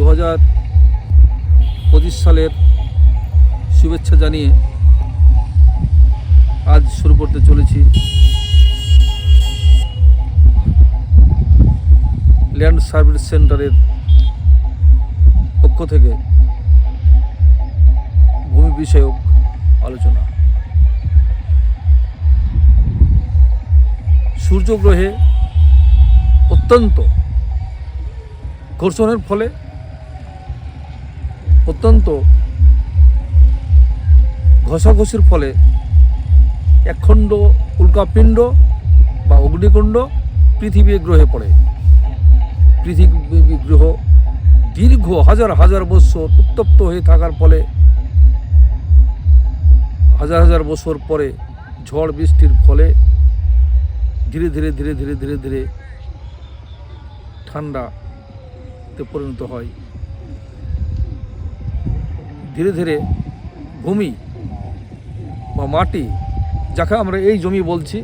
দু হাজার পঁচিশ সালের শুভেচ্ছা জানিয়ে আজ শুরু করতে চলেছি। ল্যান্ড সার্ভিস সেন্টারের পক্ষ থেকে ভূমি বিষয়ক আলোচনা। সূর্যগ্রহে অত্যন্ত ঘর্ষণের ফলে অত্যন্ত ঘষাঘষির ফলে একখণ্ড উল্কাপিণ্ড বা অগ্নিকুণ্ড পৃথিবী গ্রহে পড়ে। পৃথিবী গ্রহ দীর্ঘ হাজার হাজার বৎসর উত্তপ্ত হয়ে থাকার ফলে হাজার হাজার বছর পরে ঝড় বৃষ্টির ফলে ধীরে ধীরে ধীরে ধীরে ধীরে ধীরে ঠান্ডাতে পরিণত হয়। ধীরে ধীরে ভূমি বা মাটি, যাকে আমরা এই জমি বলছি,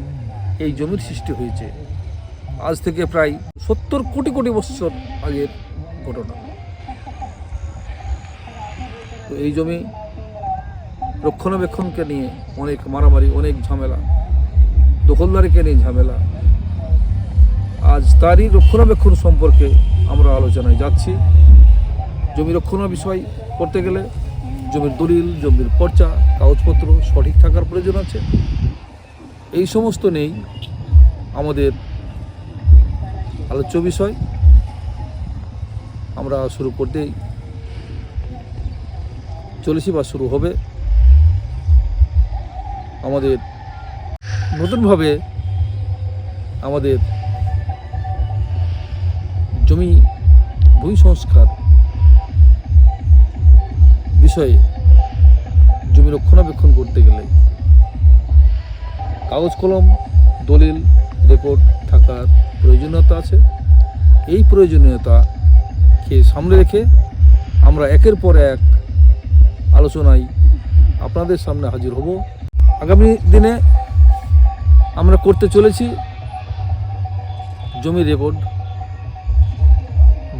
এই জমির সৃষ্টি হয়েছে। আজ থেকে প্রায় সত্তর কোটি কোটি বছর আগের ঘটনা। তো এই জমি রক্ষণাবেক্ষণকে নিয়ে অনেক মারামারি, অনেক ঝামেলা, দখলদারিকে নিয়ে ঝামেলা। আজ তারই রক্ষণাবেক্ষণ সম্পর্কে আমরা আলোচনায় যাচ্ছি। জমি রক্ষণা বিষয় করতে গেলে জমির দলিল, জমির পর্চা, কাগজপত্র সঠিক থাকার প্রয়োজন আছে। এই সমস্ত নেই আমাদের আলোচ্য বিষয়। আমরা শুরু করতেই চলেছি বা শুরু হবে। আমাদের নতুনভাবে আমাদের জমি ভূমি সংস্কার বিষয়ে জমি রক্ষণাবেক্ষণ করতে গেলে কাগজ কলম, দলিল রেকর্ড থাকার প্রয়োজনীয়তা আছে। এই প্রয়োজনীয়তাকে সামনে রেখে আমরা একের পর এক আলোচনায় আপনাদের সামনে হাজির হব। আগামী দিনে আমরা করতে চলেছি জমি রেকর্ড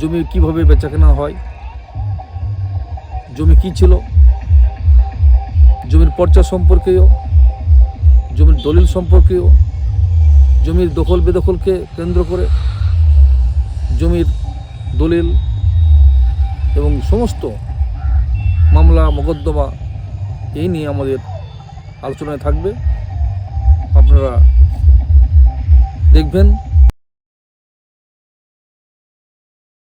জমি কীভাবে বেচাকেনা হয় জমি কি ছিল? জমির পর্চা সম্পর্কেও, জমির দলিল সম্পর্কেও, জমির দখল বেদখলকে কেন্দ্র করে জমির দলিল এবং সমস্ত মামলা, মোকদ্দমা এই নিয়ে আমাদের আলোচনায় থাকবে। আপনারা দেখবেন